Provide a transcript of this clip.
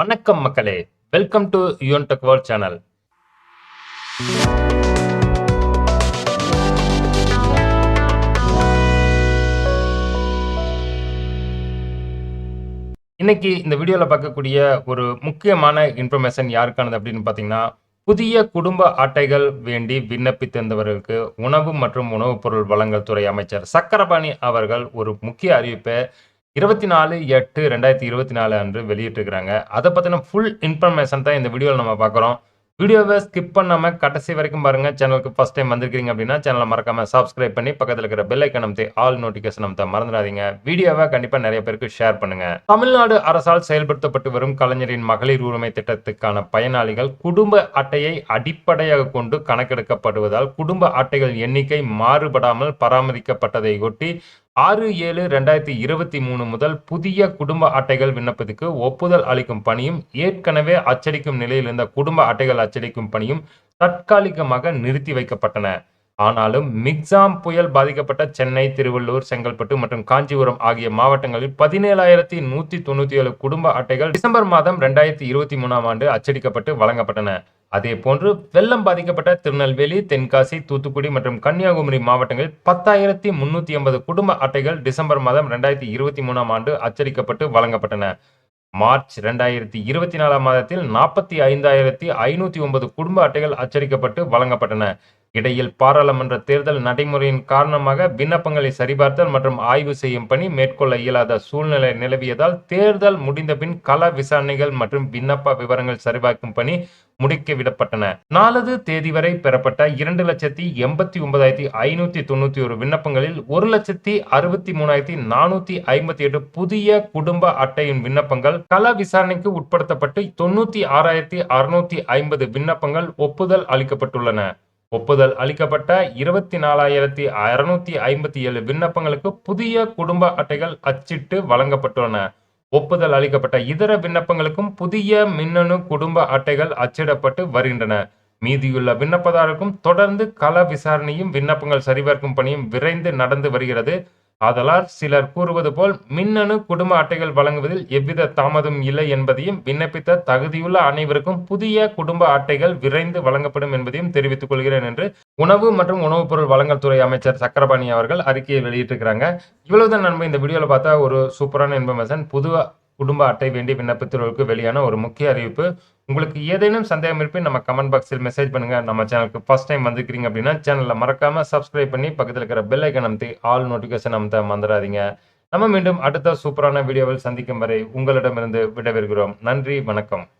வணக்கம் மக்களே. Welcome to Yuvan tech world channel இன்னைக்கு இந்த வீடியோவில் பார்க்கக்கூடிய ஒரு முக்கியமான இன்ஃபர்மேஷன் யாருக்கானது அப்படின்னு பார்த்தீங்கன்னா புதிய குடும்ப அட்டைகள் வேண்டி விண்ணப்பித்திருந்தவர்களுக்கு உணவு மற்றும் உணவுப் பொருள் வழங்கல் துறை அமைச்சர் சக்கரபாணி அவர்கள் ஒரு முக்கிய அறிவிப்பை இருபத்தி நாலு எட்டு ரெண்டாயிரத்தி இருபத்தி நாலு அன்று வெளியிட்டிருக்கிறாங்க. அதை பற்றின ஃபுல் இன்ஃபர்மேஷன் தான் இந்த வீடியோவில் நம்ம பார்க்குறோம். வீடியோவை ஸ்கிப் பண்ணாமல் கடைசி வரைக்கும் பாருங்கள் சேனலுக்கு ஃபஸ்ட் டைம் வந்திருக்கிறீங்க அப்படின்னா சேனலை மறக்காமல் சப்ஸ்கிரைப் பண்ணி பக்கத்தில் இருக்கிற பெல் ஐக்கன் அமைத்து ஆல் நோட்டிஃபிகேஷன் அமைத்த மறந்துடாதீங்க. வீடியோவை கண்டிப்பாக நிறைய பேருக்கு ஷேர் பண்ணுங்க. தமிழ்நாடு அரசால் செயல்படுத்தப்பட்டு வரும் கலைஞரின் மகளிர் உரிமை திட்டத்துக்கான பயனாளிகள் குடும்ப அட்டையை அடிப்படையாக கொண்டு கணக்கெடுக்கப்படுவதால் குடும்ப அட்டைகள் எண்ணிக்கை மாறுபடாமல் பராமரிக்கப்பட்டதை ஒட்டி ஆறு ஏழு ரெண்டாயிரத்தி இருபத்தி மூணு முதல் புதிய குடும்ப அட்டைகள் விண்ணப்பத்துக்கு ஒப்புதல் அளிக்கும் பணியும் ஏற்கனவே அச்சடிக்கும் நிலையில் இருந்த குடும்ப அட்டைகள் அச்சடிக்கும் பணியும் தற்காலிகமாக நிறுத்தி வைக்கப்பட்டன. ஆனாலும் மிக்ஸாம் புயல் பாதிக்கப்பட்ட சென்னை திருவள்ளூர் செங்கல்பட்டு மற்றும் காஞ்சிபுரம் ஆகிய மாவட்டங்களில் பதினேழாயிரத்தி நூத்தி தொண்ணூத்தி ஏழு குடும்ப அட்டைகள் டிசம்பர் மாதம் ரெண்டாயிரத்தி இருபத்தி மூணாம் ஆண்டு அச்சடிக்கப்பட்டு வழங்கப்பட்டன. அதே போன்று வெள்ளம் பாதிக்கப்பட்ட திருநெல்வேலி தென்காசி தூத்துக்குடி மற்றும் கன்னியாகுமரி மாவட்டங்களில் பத்தாயிரத்தி முன்னூத்தி ஐம்பது குடும்ப அட்டைகள் டிசம்பர் மாதம் ரெண்டாயிரத்தி இருபத்தி மூணாம் ஆண்டு அச்சடிக்கப்பட்டு வழங்கப்பட்டன. மார்ச் ரெண்டாயிரத்தி இருபத்தி நாலாம் மாதத்தில் நாற்பத்தி ஐந்தாயிரத்தி ஐநூத்தி ஒன்பது குடும்ப அட்டைகள் அச்சடிக்கப்பட்டு வழங்கப்பட்டன. இடையில் பாராளுமன்ற தேர்தல் நடைமுறையின் காரணமாக விண்ணப்பங்களை சரிபார்த்தல் மற்றும் ஆய்வு செய்யும் பணி மேற்கொள்ள இயலாத சூழ்நிலை நிலவியதால் தேர்தல் முடிந்தபின் கள விசாரணைகள் மற்றும் விண்ணப்ப விவரங்கள் சரிபார்க்கும் பணி முடுக்கிவிடப்பட்டன நாலது தேதி வரை பெறப்பட்ட இரண்டு லட்சத்தி எண்பத்தி ஒன்பதாயிரத்தி ஐநூத்தி தொண்ணூத்தி ஒரு விண்ணப்பங்களில் ஒரு லட்சத்தி அறுபத்தி மூணாயிரத்தி நானூத்தி ஐம்பத்தி எட்டு புதிய குடும்ப அட்டையின் விண்ணப்பங்கள் கள விசாரணைக்கு உட்படுத்தப்பட்டு தொண்ணூத்தி ஆறாயிரத்தி அறுநூத்தி ஐம்பது விண்ணப்பங்கள் ஒப்புதல் அளிக்கப்பட்டுள்ளன. ஒப்புதல் அளிக்கப்பட்ட இருபத்தி நாலாயிரத்தி அறுநூத்தி ஐம்பத்தி ஏழு விண்ணப்பங்களுக்கு புதிய குடும்ப அட்டைகள் அச்சிட்டு வழங்கப்பட்டுள்ளன. ஒப்புதல் அளிக்கப்பட்ட இதர விண்ணப்பங்களுக்கும் புதிய மின்னணு குடும்ப அட்டைகள் அச்சிடப்பட்டு வருகின்றன. மீதியுள்ள விண்ணப்பதாரருக்கும் தொடர்ந்து கள விசாரணையும் விண்ணப்பங்கள் சரிபார்க்கும் பணியும் விரைந்து நடந்து வருகிறது. ஆதலால் சிலர் கூறுவது போல் மின்னணு குடும்ப அட்டைகள் வழங்குவதில் எவ்வித தாமதம் இல்லை என்பதையும் விண்ணப்பித்த தகுதியுள்ள அனைவருக்கும் புதிய குடும்ப அட்டைகள் விரைந்து வழங்கப்படும் என்பதையும் தெரிவித்துக் கொள்கிறேன் என்று உணவு மற்றும் உணவுப் பொருள் வழங்கல் துறை அமைச்சர் சக்கரபாணி அவர்கள் அறிக்கையை வெளியிட்டிருக்கிறாங்க. இவ்வளவுதான் நண்பர் இந்த வீடியோவில் பார்த்தா ஒரு சூப்பரான இன்ஃபர்மேஷன். புது குடும்ப அட்டை வேண்டி விண்ணப்பத்திற்கு வெளியான ஒரு முக்கிய அறிவிப்பு. உங்களுக்கு ஏதேனும் சந்தேகம் இருப்பின் நம்ம கமெண்ட் பாக்ஸில் மெசேஜ் பண்ணுங்க. நம்ம சேனலுக்கு ஃபர்ஸ்ட் டைம் வந்திருக்கிறீங்க அப்படின்னா சேனலில் மறக்காம சப்ஸ்கிரைப் பண்ணி பக்கத்தில் இருக்கிற பெல் ஐக்கன் அமைத்து ஆல் நோட்டிஃபிகேஷன் அமைத்த மறந்துடாதீங்க. நம்ம மீண்டும் அடுத்த சூப்பரான வீடியோவில் சந்திக்கும் வரை உங்களிடமிருந்து விடைபெறுகிறோம். நன்றி வணக்கம்.